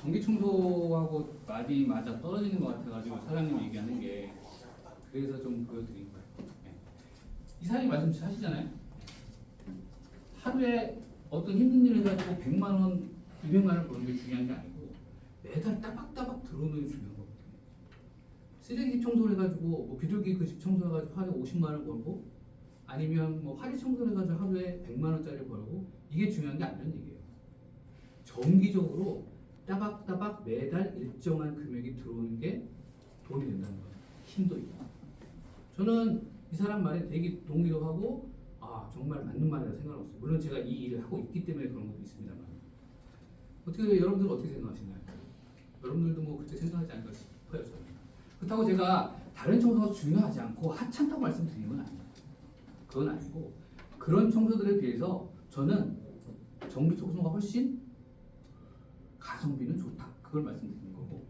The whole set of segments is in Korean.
전기 청소하고 많이 맞아 떨어지는 것 같아가지고 사장님 얘기하는 게 그래서 좀 보여드린 거예요. 네. 이 사장님 말씀 하시잖아요. 하루에 어떤 힘든 일을 해가지고 100만 원, 200만 원 버는 게 중요한 게 아니고 매달 따박따박 들어오는 게 중요한 거거든요. 쓰레기 청소를 해가지고 뭐 비둘기 그 집 청소해가지고 하루에 50만 원 벌고 아니면 뭐 화재 청소를 해가지고 하루에 100만 원짜리 벌고 이게 중요한 게 아니라는 얘기예요. 정기적으로 따박따박 매달 일정한 금액이 들어오는 게 도움이 된다는 거예요. 힘도 있고. 저는 이 사람 말에 되게 동의도 하고 아 정말 맞는 말이라 생각하고 있어요. 물론 제가 이 일을 하고 있기 때문에 그런 것도 있습니다만 어떻게 여러분들 은 어떻게 생각하시나요? 여러분들도 뭐 그렇게 생각하지 않을까 싶어요 저는. 그렇다고 제가 다른 청소가 중요하지 않고 하찮다고 말씀드리는 건 아니에요. 그건 아니고 그런 청소들에 비해서 저는 정비 청소가 훨씬 가성비는 좋다. 그걸 말씀드리는 거고.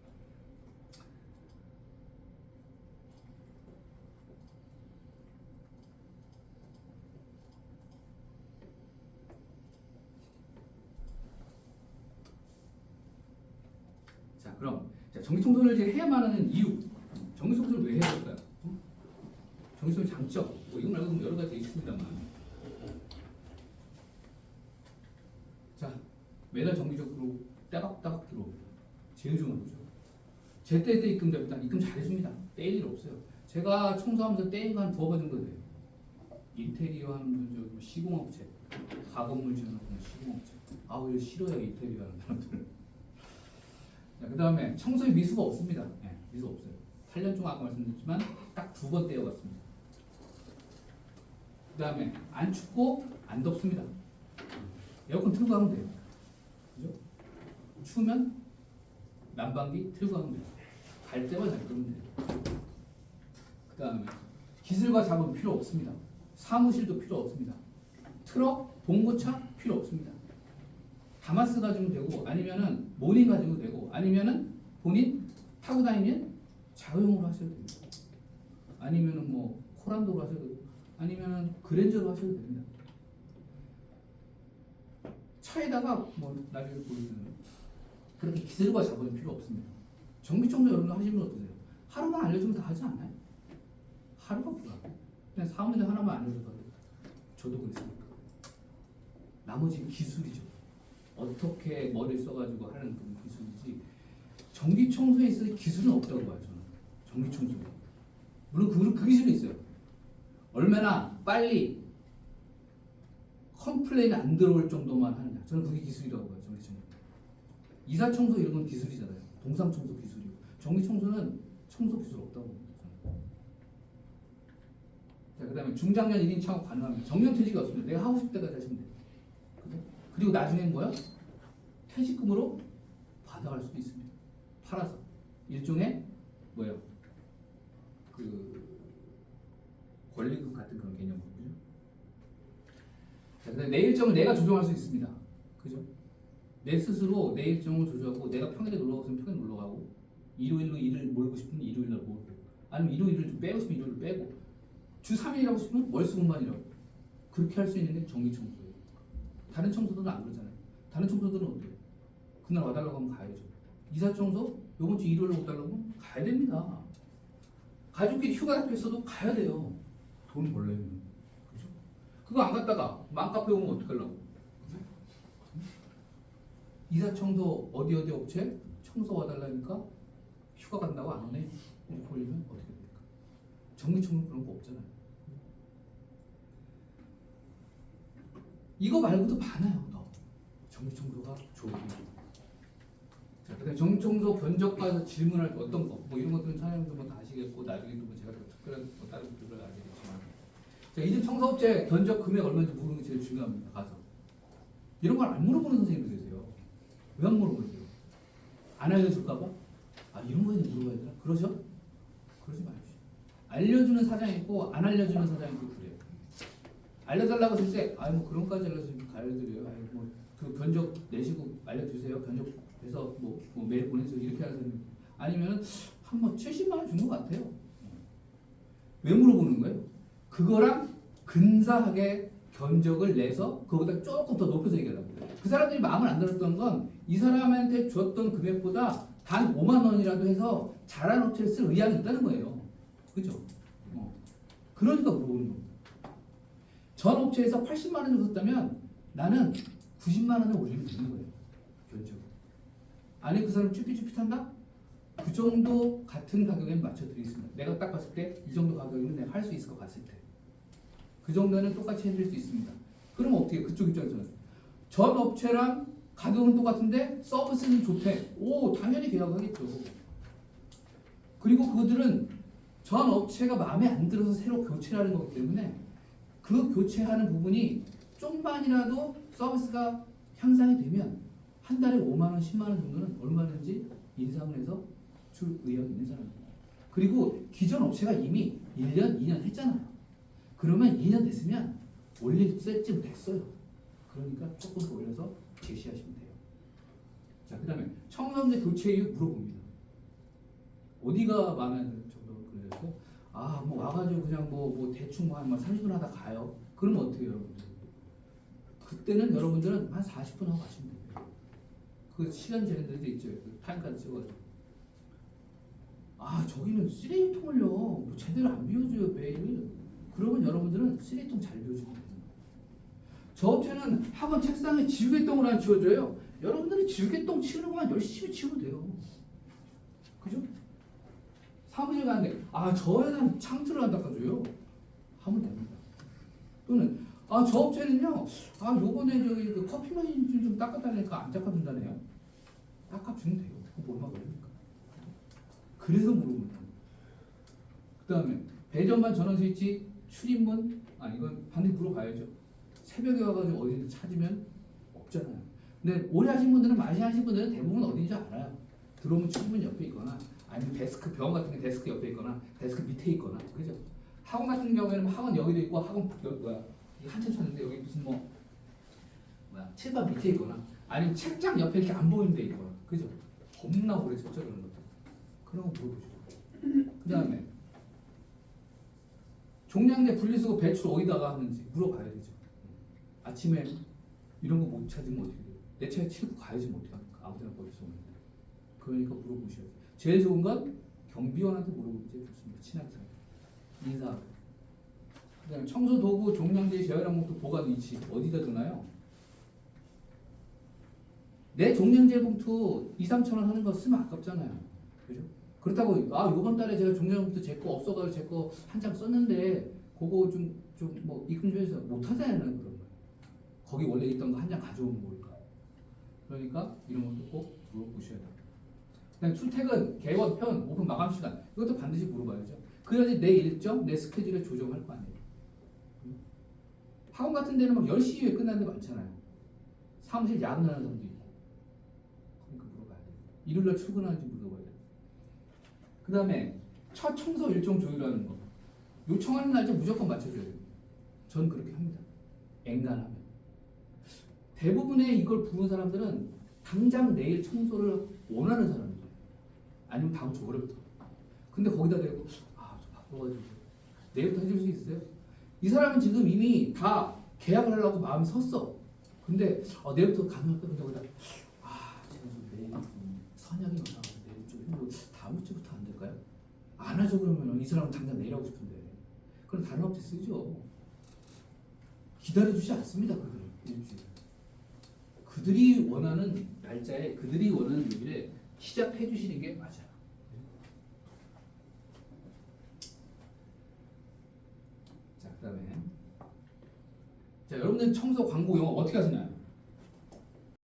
자, 그럼 자, 전기 청소를 이제 해야만 하는 이유. 전기 청소를 왜 해야 될까요? 어? 전기 청소 장점. 뭐 이거 말고 여러 가지 있습니다만. 자, 매달 정기적으로 따박따박 들어옵니다. 제일 좋은 거죠. 제때 때 입금 잘해줍니다. 떼일 일 없어요. 제가 청소하면서 떼이가 한 두어 번 정도 돼요. 인테리어 하는 분, 저기 뭐 시공업체, 가건물 분, 시공업체. 아우, 이거 싫어요, 인테리어 하는 사람들. 자, 그 다음에 청소에 미수가 없습니다. 네, 미수 없어요. 8년 동안 아까 말씀드렸지만 딱 두 번 떼어갔습니다. 그 다음에 안 춥고 안 덥습니다. 에어컨 틀고 하면 돼요. 추우면 난방기 틀고 하면 돼요. 갈잘 끄면 돼요. 그 다음에 기술과 작업 필요 없습니다. 사무실도 필요 없습니다. 트럭, 봉고차 필요 없습니다. 다마스 가지고 되고 아니면은 모닝 가지고 되고 아니면은 본인 타고 다니면 자가용으로 하셔도 됩니다. 아니면은 뭐 코란도로 하셔도 되고 아니면은 그랜저로 하셔도 됩니다. 차에다가 뭐 나중에 보여드리는 그렇게 기술과 작업이 필요 없습니다. 전기청소 여러분 하시면 어떠세요? 하루만 알려주면 다 하지 않나요? 하루가 필요하고 그냥 사무실 하나만 알려줘도. 저도 그랬습니다. 나머지 기술이죠. 어떻게 머리를 써가지고 하는 그런 기술이지 전기 청소에 있어 기술은 없다고 봐요 저는 전기 청소 물론 그, 그 기술이 있어요 얼마나 빨리 컴플레인 안 들어올 정도만 하느냐 저는 그게 기술이라고 봐요 전기 청소 이사 청소 이런 건 기술이잖아요 동상 청소 기술이고 전기 청소는 청소 기술 없다고 봅니다. 자 그다음에 중장년 1인 창업 가능합니다 정년 퇴직이 없습니다 내가 하고 싶을 때까지 하시면 돼요 그죠? 그리고 나중엔 뭐야? 퇴직금으로 받아갈 수도 있습니다. 팔아서 일종의 뭐예요? 그 권리금 같은 그런 개념으로 그죠? 자, 그다음에 내 일정을 내가 조정할 수 있습니다. 그죠? 내 스스로 내 일정을 조정하고 내가 평일에 놀러 가고 싶으면 평일 놀러 가고 일요일로 일을 몰고 싶으면 일요일 날 몰고 아니면 일요일을 좀 빼고 싶으면 일요일 빼고 주 3일 일하고 싶으면 월수금만 일하고 그렇게 할 수 있는 게 정기 청소예요. 다른 청소들은 안 그러잖아요. 다른 청소들은 어때요? 그날 와달라고 하면 가야죠. 이사 청소 요번 주 일요일에 와달라고 하면 가야 됩니다. 가족끼리 휴가 잡혔어도 가야 돼요. 돈 벌려면. 그죠? 그거 안 갔다가 맘카페 오면 어떡하려고? 이사 청소 어디 어디 업체 청소 와달라니까 휴가 간다고 안 오네? 이렇게 걸리면 어떻게 됩니까? 정기 청소 그런 거 없잖아요. 이거 말고도 많아요. 더 정기 청소가 좋은. 자, 그다음 정기 청소 견적 과서 질문할 때 어떤 거, 뭐 이런 것들은 사장님도 뭐다 아시겠고 나중에 또뭐 제가 더 특별한 뭐 다른 것들을 아시겠지만, 자, 이집 청소업체 견적 금액 얼마인지 모르는 게 제일 중요합니다. 가서 이런 걸 안 물어보는 선생님들 계세요. 왜 안 물어보세요? 안 알려줄까봐? 아 이런 거에 물어봐야 되나? 그러죠? 그러지 마십시오. 알려주는 사장이 있고 안 알려주는 사장이 있고 그래요. 알려달라고 했을 때, 아이 뭐 그런까지 알려드려요. 아이 뭐그 견적 내시고 알려주세요. 견적해서 뭐, 뭐 메일 보내주세요. 이렇게 하는 아니면 한 번 70만 원 준 것 같아요. 왜 물어보는 거예요? 그거랑 근사하게 견적을 내서 그거보다 조금 더 높여서 얘기하라고. 그 사람들이 마음을 안 들었던 건 이 사람한테 줬던 금액보다 단 5만 원이라도 해서 잘한 업체를 쓸 의향이 있다는 거예요. 그죠? 어. 그러니까 물어보는 겁니다. 전 업체에서 80만 원 썼다면 나는 90만 원을 올리면 되는 거예요. 견적. 아니 그 사람 쭈삣쭈삣한다? 그 정도 같은 가격에 맞춰드리겠습니다. 내가 딱 봤을 때 이 정도 가격이면 내가 할 수 있을 것 같을 때. 그 정도는 똑같이 해드릴 수 있습니다. 그럼 어떻게 그쪽 입장에서는 전 업체랑 가격은 똑같은데 서비스는 좋대. 오 당연히 계약하겠죠. 그리고 그들은 전 업체가 마음에 안 들어서 새로 교체하는 거기 때문에 그 교체하는 부분이 좀만이라도 서비스가 향상이 되면 한 달에 5만 원, 10만 원 정도는 얼마든지 인상을 해서 줄 의향이 있는 사람입니다. 그리고 기존 업체가 이미 1년, 2년 했잖아요. 그러면 2년 됐으면 올릴 셋쯤 됐어요. 그러니까 조금 더 올려서 제시하시면 돼요. 자, 그 다음에 청소년들 교체 이유 물어봅니다. 어디가 마음에 안 드는 정도 그래서 아, 뭐 와가지고 그냥 뭐, 뭐 대충 뭐한 30분 하다 가요. 그러면 어떻게 여러분들? 그때는 여러분들은 한 40분 하고 가시면 돼요. 그 시간 데도 있죠. 그 타임카드 찍어가지고. 아, 저기는 쓰레기통을요. 뭐 제대로 안 비워줘요, 매일. 그러면 여러분들은 쓰레기통 잘 비워주면 돼요. 저 업체는 학원 책상에 지우개똥을 안 치워줘요. 여러분들이 지우개똥 치우는 것만 열심히 치우면 돼요. 그죠? 사무실 가는데 아저 회사는 창틀을 안 닦아줘요. 하면 됩니다. 또는 아 저 업체는요 아 요번에 저기 그 커피 머신 좀, 좀 닦아달라니까 안 닦아준다네요. 닦아주면 돼요. 뭘 막으니까. 그래서 물어보는 거예요. 그 다음에 배전반 전원 스위치 출입문 아 이건 반드시 물어봐야죠. 새벽에 와가지고 어디든 찾으면 없잖아요. 근데 오래 하신 분들은 많이 하신 분들은 대부분 어딘지 알아요. 들어오면 출입문 옆에 있거나 아니면 데스크 병원 같은 게 데스크 옆에 있거나 데스크 밑에 있거나 그죠? 학원 같은 경우에는 뭐 학원 여기도 있고 학원 여기 뭐야 이 한참 쳤는데 여기 무슨 뭐 뭐야 칠판 밑에 있거나 아니면 책장 옆에 이렇게 안 보이는 데 있거나 그죠? 겁나 오래 쳤죠 그런 것들 그런 거 물어보시죠. 그 다음에 종량제 분리수거 배출 어디다가 하는지 물어봐야 되죠. 아침에 이런 거 못 찾으면 어떻게 돼요? 내 차에 치고 가야지 뭐 어떻게 합니까? 아무 데나 버릴 수 없는데. 그러니까 물어보셔야죠. 제일 좋은 건 경비원한테 물어보는 게 좋습니다. 친하게 잘. 인사. 그다음에 청소 도구 종량제 항목도 보관 위치 어디다 두나요? 내 종량제 봉투 2, 3천 원 하는 거 쓰면 아깝잖아요. 그죠? 그렇다고 아 이번 달에 제가 봉투 제거 없어가지고 제 거한장 썼는데 그거 좀 좀 뭐 입금 좀 해서 못 하잖아요 그런 거. 거기 원래 있던 거 한 장 가져오면 뭘까? 그러니까 이런 것도 꼭 물어보셔야 돼요. 그다음 출퇴근, 개원 편, 오픈 마감 시간 이것도 반드시 물어봐야죠. 그래야지 내 일정, 내 스케줄에 조정할 거 아니에요. 음? 학원 같은 데는 막 10시 이후에 끝나는 데 많잖아요. 사무실 야근하는 사람도 있고. 그러니까 물어봐야 돼요. 일요일날 돼요. 그 다음에 첫 청소 일정 조율하는 거. 요청하는 날짜 무조건 맞춰줘야 돼요. 전 그렇게 합니다. 엔간하면. 대부분의 이걸 부른 사람들은 당장 내일 청소를 원하는 사람이에요. 아니면 다음 주 월요일부터. 근데 거기다 대고 아 저 바빠가지고 내일부터 해줄 수 있어요? 이 사람은 지금 이미 다 계약을 하려고 마음이 섰어. 근데 어, 내일부터 가능할까? 근데 거기다 아 제가 좀 내일 좀 선약이 많아서 내일 좀 힘들고 다음 주부터 안 하죠 그러면 이 사람은 당장 내일 하고 싶은데 그럼 다른 업체 쓰죠. 기다려주지 않습니다 일주일. 그들이 원하는 날짜에 그들이 원하는 요일에 시작해 주시는 게 맞아요. 자, 그 다음에 자, 여러분들 청소 광고 영어 어떻게 하시나요?